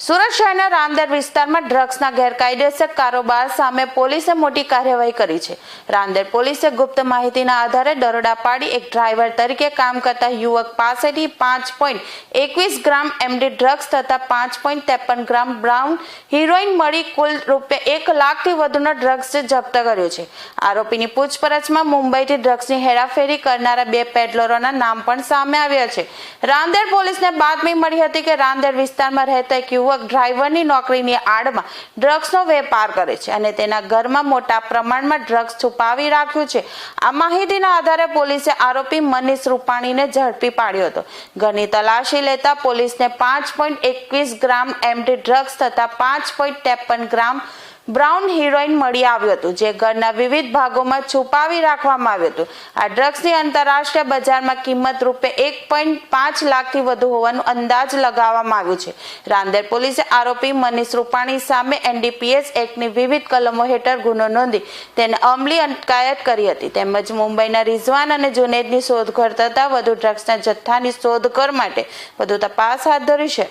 સુરત શહેરના રાંદેર વિસ્તારમાં ડ્રગ્સના ગેરકાયદેસર કારોબાર સામે પોલીસે મોટી કાર્યવાહી કરી છે. રાંદેર પોલીસે ગુપ્ત માહિતીના આધારે દરોડા પાડી એક ડ્રાઈવર તરીકે કામ કરતા યુવક પાસેથી પાંચ પોઈન્ટ એકવીસ ગ્રામ એમડી ડ્રગ્સ તથા પાંચ પોઈન્ટ ત્રેપન ગ્રામ બ્રાઉન હિરોઈન મળી કુલ રૂપિયા એક લાખથી વધુનો ડ્રગ્સ જપ્ત કર્યો છે. આરોપીની પૂછપરછમાં મુંબઈથી ડ્રગ્સની હેરાફેરી કરનારા બે પેડલરોના નામ પણ સામે આવ્યા છે. રાંદેર પોલીસને બાતમી મળી હતી કે રાંદેર વિસ્તારમાં રહેતા એક યુવક ડ્રાઈવરની નોકરીની આડમાં ડ્રગ્સનો વેપાર કરે છે અને તેના ઘરમાં મોટા પ્રમાણમાં ડ્રગ્સ છુપાવી રાખ્યું છે. આ માહિતીના આધારે પોલીસે આરોપી મનીષ રૂપાણીને ઝડપી પાડ્યો હતો. ઘરની તલાશી લેતા પોલીસને પાંચ પોઈન્ટ એકવીસ ગ્રામ એમડી ડ્રગ્સ તથા પાંચ પોઈન્ટ ત્રેપન ગ્રામ બ્રાઉન હિરોઈન મળી આવ્યું હતું, જે ઘરના વિવિધ ભાગોમાં છુપાવી રાખવામાં આવ્યું હતું. આ ડ્રગ્સની આંતરરાષ્ટ્રીય બજારમાં કિંમત રૂપે એક પોઈન્ટ પાંચ લાખથી વધુ હોવાનું અંદાજ લગાવવામાં આવ્યું છે. રાંદેર પોલીસે આરોપી મનીષ રૂપાણી સામે એનડીપીએસ એક્ટની વિવિધ કલમો હેઠળ ગુનો નોંધી તેને અમલી અટકાયત કરી હતી. તેમજ મુંબઈના રિઝવાન અને જુનેદની શોધખોળ થતાં વધુ ડ્રગ્સના જથ્થાની શોધખોળ માટે વધુ તપાસ હાથ ધરી છે.